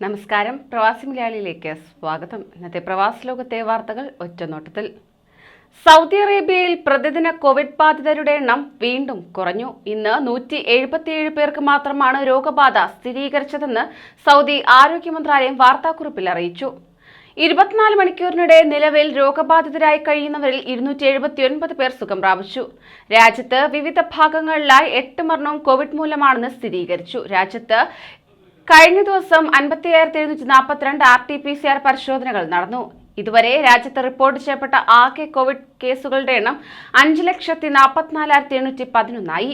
നമസ്കാരം. പ്രവാസി മലയാളിയിലേക്ക് സ്വാഗതം. ഇന്നത്തെ പ്രവാസ ലോകത്തെ വാർത്തകൾ ഒറ്റനോട്ടത്തിൽ. സൗദി അറേബ്യയിൽ പ്രതിദിന കോവിഡ് ബാധിതരുടെ എണ്ണം വീണ്ടും കുറഞ്ഞു. ഇന്ന് നൂറ്റി എഴുപത്തിയേഴ് പേർക്ക് മാത്രമാണ് രോഗബാധ സ്ഥിരീകരിച്ചതെന്ന് സൗദി ആരോഗ്യ മന്ത്രാലയം വാർത്താക്കുറിപ്പിൽ അറിയിച്ചു. ഇരുപത്തിനാല് മണിക്കൂറിനിടെ നിലവിൽ രോഗബാധിതരായി കഴിയുന്നവരിൽ ഇരുന്നൂറ്റി എഴുപത്തിയൊൻപത് പേർ സുഖം പ്രാപിച്ചു. രാജ്യത്ത് വിവിധ ഭാഗങ്ങളിലായി എട്ട് മരണവും കോവിഡ് മൂലമാണെന്ന് സ്ഥിരീകരിച്ചു. രാജ്യത്ത് കഴിഞ്ഞ ദിവസം അൻപത്തി അയ്യായിരത്തി എഴുന്നൂറ്റി നാൽപ്പത്തിരണ്ട് R T P C R പരിശോധനകൾ നടന്നു. ഇതുവരെ രാജ്യത്ത് റിപ്പോർട്ട് ചെയ്യപ്പെട്ട ആകെ കോവിഡ് കേസുകളുടെ എണ്ണം അഞ്ച് ലക്ഷത്തി നാൽപ്പത്തിനാലായിരത്തി എണ്ണൂറ്റി പതിനൊന്നായി.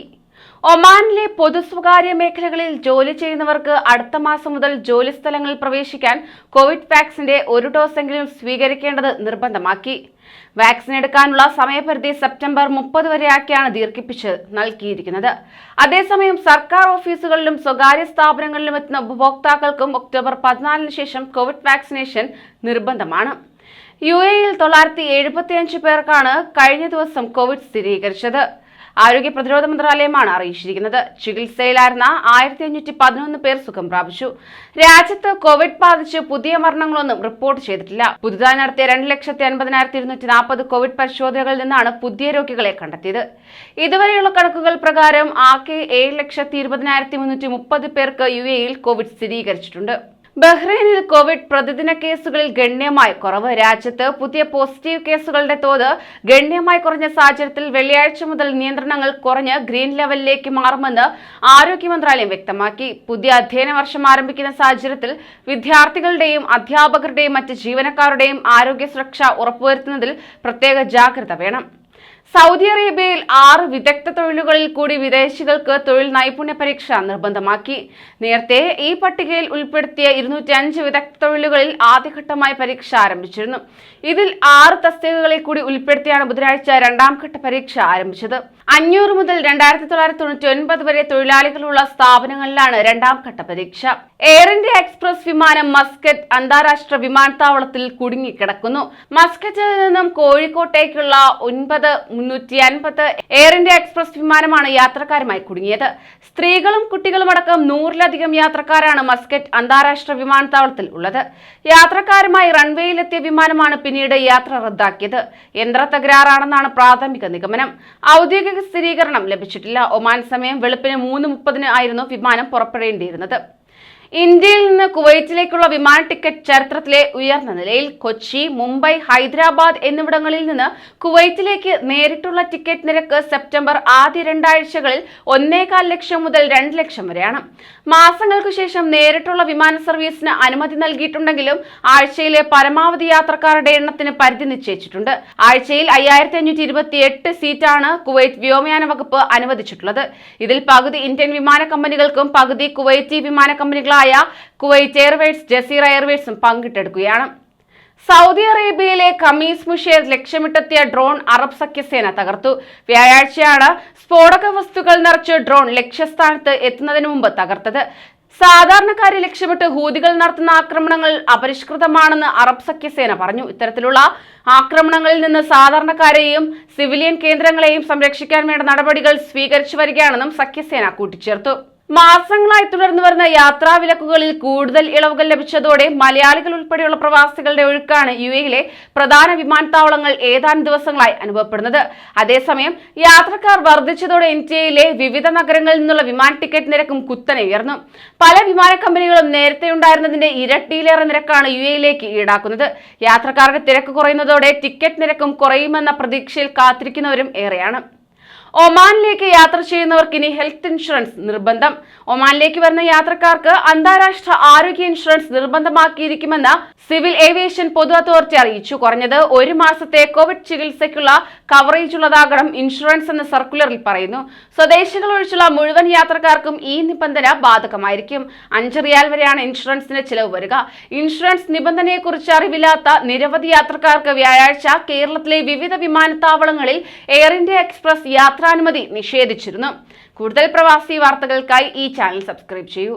ഒമാനിലെ പൊതു സ്വകാര്യ മേഖലകളിൽ ജോലി ചെയ്യുന്നവർക്ക് അടുത്ത മാസം മുതൽ ജോലി സ്ഥലങ്ങളിൽ പ്രവേശിക്കാൻ കോവിഡ് വാക്സിന്റെ ഒരു ഡോസെങ്കിലും സ്വീകരിക്കേണ്ടത് നിർബന്ധമാക്കി. വാക്സിൻ എടുക്കാനുള്ള സമയപരിധി സെപ്റ്റംബർ മുപ്പത് വരെയാക്കിയാണ് ദീർഘിപ്പിച്ച് നൽകിയിരിക്കുന്നത്. അതേസമയം സർക്കാർ ഓഫീസുകളിലും സ്വകാര്യ സ്ഥാപനങ്ങളിലും എത്തുന്ന ഉപഭോക്താക്കൾക്കും ഒക്ടോബർ പതിനാലിന് ശേഷം കോവിഡ് വാക്സിനേഷൻ നിർബന്ധമാണ്. യു എയിൽ തൊള്ളായിരത്തി എഴുപത്തിയഞ്ച് പേർക്കാണ് കഴിഞ്ഞ ദിവസം കോവിഡ് സ്ഥിരീകരിച്ചത്. ആരോഗ്യ പ്രതിരോധ മന്ത്രാലയമാണ് അറിയിച്ചിരിക്കുന്നത്. ചികിത്സയിലായിരുന്ന ആയിരത്തി അഞ്ഞൂറ്റി പതിനൊന്ന് പേർ സുഖം പ്രാപിച്ചു. രാജ്യത്ത് കോവിഡ് ബാധിച്ച് പുതിയ മരണങ്ങളൊന്നും റിപ്പോർട്ട് ചെയ്തിട്ടില്ല. പുതുതായി നടത്തിയ രണ്ട് ലക്ഷത്തി അൻപതിനായിരത്തി ഇരുന്നൂറ്റി നാൽപ്പത് കോവിഡ് പരിശോധനകളിൽ നിന്നാണ് പുതിയ രോഗികളെ കണ്ടെത്തിയത്. ഇതുവരെയുള്ള കണക്കുകൾ പ്രകാരം ആകെ ഏഴ് ലക്ഷത്തി ഇരുപതിനായിരത്തി മുന്നൂറ്റി മുപ്പത് പേർക്ക് യു എയിൽ കോവിഡ് സ്ഥിരീകരിച്ചിട്ടുണ്ട്. ബഹ്റൈനിൽ കോവിഡ് പ്രതിദിന കേസുകളിൽ ഗണ്യമായി കുറവ്. രാജ്യത്ത് പുതിയ പോസിറ്റീവ് കേസുകളുടെ തോത് ഗണ്യമായി കുറഞ്ഞ സാഹചര്യത്തിൽ വെള്ളിയാഴ്ച മുതൽ നിയന്ത്രണങ്ങൾ കുറഞ്ഞ് ഗ്രീൻ ലെവലിലേക്ക് മാറുമെന്ന് ആരോഗ്യ മന്ത്രാലയം വ്യക്തമാക്കി. പുതിയ അധ്യയന വർഷം ആരംഭിക്കുന്ന സാഹചര്യത്തിൽ വിദ്യാർത്ഥികളുടെയും അധ്യാപകരുടെയും മറ്റ് ജീവനക്കാരുടെയും ആരോഗ്യ സുരക്ഷ ഉറപ്പുവരുത്തുന്നതിൽ പ്രത്യേക ജാഗ്രത വേണം. സൗദി അറേബ്യയിൽ ആറ് വിദഗ്ധ തൊഴിലുകളിൽ കൂടി വിദേശികൾക്ക് തൊഴിൽ നൈപുണ്യ പരീക്ഷ നിർബന്ധമാക്കി. നേരത്തെ ഈ പട്ടികയിൽ ഉൾപ്പെടുത്തിയ ഇരുന്നൂറ്റി അഞ്ച് വിദഗ്ധ തൊഴിലുകളിൽ ആദ്യഘട്ടമായി പരീക്ഷ ആരംഭിച്ചിരുന്നു. ഇതിൽ ആറ് തസ്തികകളിൽ കൂടി ഉൾപ്പെടുത്തിയാണ് ബുധനാഴ്ച രണ്ടാം ഘട്ട പരീക്ഷ ആരംഭിച്ചത്. അഞ്ഞൂറ് മുതൽ രണ്ടായിരത്തി തൊള്ളായിരത്തി തൊണ്ണൂറ്റി ഒൻപത് വരെ തൊഴിലാളികളുള്ള സ്ഥാപനങ്ങളിലാണ് രണ്ടാം ഘട്ട പരീക്ഷ. എയർ ഇന്ത്യ എക്സ്പ്രസ് വിമാനം മസ്കറ്റ് അന്താരാഷ്ട്ര വിമാനത്താവളത്തിൽ കുടുങ്ങിക്കിടക്കുന്നു. മസ്കറ്റിൽ നിന്നും കോഴിക്കോട്ടേക്കുള്ള ഒൻപത് മുന്നൂറ്റി അൻപത് എയർ ഇന്ത്യ എക്സ്പ്രസ് വിമാനമാണ് യാത്രക്കാരുമായി കുടുങ്ങിയത്. സ്ത്രീകളും കുട്ടികളും അടക്കം നൂറിലധികം യാത്രക്കാരാണ് മസ്കറ്റ് അന്താരാഷ്ട്ര വിമാനത്താവളത്തിൽ ഉള്ളത്. യാത്രക്കാരുമായി റൺവേയിലെത്തിയ വിമാനമാണ് പിന്നീട് യാത്ര റദ്ദാക്കിയത്. യന്ത്ര തകരാറാണെന്നാണ് പ്രാഥമിക നിഗമനം. ഔദ്യോഗിക സ്ഥിരീകരണം ലഭിച്ചിട്ടില്ല. ഒമാൻ സമയം വെളുപ്പിന് മൂന്ന് മുപ്പതിന് ആയിരുന്നു വിമാനം പുറപ്പെടേണ്ടിയിരുന്നത്. ഇന്ത്യയിൽ നിന്ന് കുവൈറ്റിലേക്കുള്ള വിമാന ടിക്കറ്റ് ചരിത്രത്തിലെ ഉയർന്ന നിലയിൽ കൊച്ചി മുംബൈ ഹൈദരാബാദ് എന്നിവിടങ്ങളിൽ നിന്ന് കുവൈറ്റിലേക്ക് നേരിട്ടുള്ള ടിക്കറ്റ് നിരക്ക് സെപ്റ്റംബർ ആദ്യ രണ്ടാഴ്ചകളിൽ ഒന്നേകാൽ ലക്ഷം മുതൽ രണ്ട് ലക്ഷം വരെയാണ്. മാസങ്ങൾക്കു ശേഷം നേരിട്ടുള്ള വിമാന സർവീസിന് അനുമതി നൽകിയിട്ടുണ്ടെങ്കിലും ആഴ്ചയിലെ പരമാവധി യാത്രക്കാരുടെ എണ്ണത്തിന് പരിധി നിശ്ചയിച്ചിട്ടുണ്ട്. ആഴ്ചയിൽ അയ്യായിരത്തി അഞ്ഞൂറ്റി ഇരുപത്തി എട്ട് സീറ്റാണ് കുവൈറ്റ് വ്യോമയാന വകുപ്പ് അനുവദിച്ചിട്ടുള്ളത്. ഇതിൽ പകുതി ഇന്ത്യൻ വിമാന കമ്പനികൾക്കും പകുതി കുവൈറ്റി വിമാന കമ്പനികളായ കുവൈറ്റ് എയർവേസ് ജസീറ എയർവേസും പങ്കിട്ടെടുക്കുകയാണ്. സൗദി അറേബ്യയിലെ കമീസ് മുഷേർ ലക്ഷ്യമിട്ടെത്തിയ ഡ്രോൺ അറബ് സഖ്യസേന തകർത്തു. വ്യാഴാഴ്ചയാണ് സ്ഫോടക വസ്തുക്കൾ നിറച്ച് ഡ്രോൺ ലക്ഷ്യസ്ഥാനത്ത് എത്തുന്നതിന് മുമ്പ് തകർത്തത്. സാധാരണക്കാരെ ലക്ഷ്യമിട്ട് ഹൂതികൾ നടത്തുന്ന ആക്രമണങ്ങൾ അപരിഷ്കൃതമാണെന്ന് അറബ് സഖ്യസേന പറഞ്ഞു. ഇത്തരത്തിലുള്ള ആക്രമണങ്ങളിൽ നിന്ന് സാധാരണക്കാരെയും സിവിലിയൻ കേന്ദ്രങ്ങളെയും സംരക്ഷിക്കാൻ വേണ്ട നടപടികൾ സ്വീകരിച്ചു വരികയാണെന്നും സഖ്യസേന കൂട്ടിച്ചേർത്തു. മാസങ്ങളായി തുടർന്നു വരുന്ന യാത്രാ വിലക്കുകളിൽ കൂടുതൽ ഇളവുകൾ ലഭിച്ചതോടെ മലയാളികൾ ഉൾപ്പെടെയുള്ള പ്രവാസികളുടെ ഒഴുക്കാണ് യു എയിലെ പ്രധാന വിമാനത്താവളങ്ങൾ ഏതാനും ദിവസങ്ങളായി അനുഭവപ്പെടുന്നത്. അതേസമയം യാത്രക്കാർ വർദ്ധിച്ചതോടെ ഇന്ത്യയിലെ വിവിധ നഗരങ്ങളിൽ നിന്നുള്ള വിമാന ടിക്കറ്റ് നിരക്കും കുത്തനെ ഉയർന്നു. പല വിമാന കമ്പനികളും നേരത്തെ ഉണ്ടായിരുന്നതിന്റെ ഇരട്ടിയിലേറെ നിരക്കാണ് യു എയിലേക്ക് ഈടാക്കുന്നത്. യാത്രക്കാരുടെ തിരക്ക് കുറയുന്നതോടെ ടിക്കറ്റ് നിരക്കും കുറയുമെന്ന പ്രതീക്ഷയിൽ കാത്തിരിക്കുന്നവരും ഏറെയാണ്. ഒമാനിലേക്ക് യാത്ര ചെയ്യുന്നവർക്ക് ഇനി ഹെൽത്ത് ഇൻഷുറൻസ് നിർബന്ധം. ഒമാനിലേക്ക് വരുന്ന യാത്രക്കാർക്ക് അന്താരാഷ്ട്ര ആരോഗ്യ ഇൻഷുറൻസ് നിർബന്ധമാക്കിയിരിക്കുമെന്ന് സിവിൽ ഏവിയേഷൻ പൊതു അതോറിറ്റി അറിയിച്ചു. കുറഞ്ഞത് ഒരു മാസത്തെ കോവിഡ് ചികിത്സയ്ക്കുള്ള കവറേജ് ഉള്ളതാകണം ഇൻഷുറൻസ് എന്ന സർക്കുലറിൽ പറയുന്നു. സ്വദേശികൾ ഒഴിച്ചുള്ള മുഴുവൻ യാത്രക്കാർക്കും ഈ നിബന്ധന ബാധകമായിരിക്കും. അഞ്ച് റിയാൽ വരെയാണ് ഇൻഷുറൻസിന് ചിലവ് വരിക. ഇൻഷുറൻസ് നിബന്ധനയെക്കുറിച്ച് അറിവില്ലാത്ത നിരവധി യാത്രക്കാർക്ക് വ്യാഴാഴ്ച കേരളത്തിലെ വിവിധ വിമാനത്താവളങ്ങളിൽ എയർ ഇന്ത്യ എക്സ്പ്രസ് യാത്രാനുമതി നിഷേധിച്ചിരുന്നു. കൂടുതൽ പ്രവാസി വാർത്തകൾക്കായി ഈ ചാനൽ സബ്സ്ക്രൈബ് ചെയ്യൂ.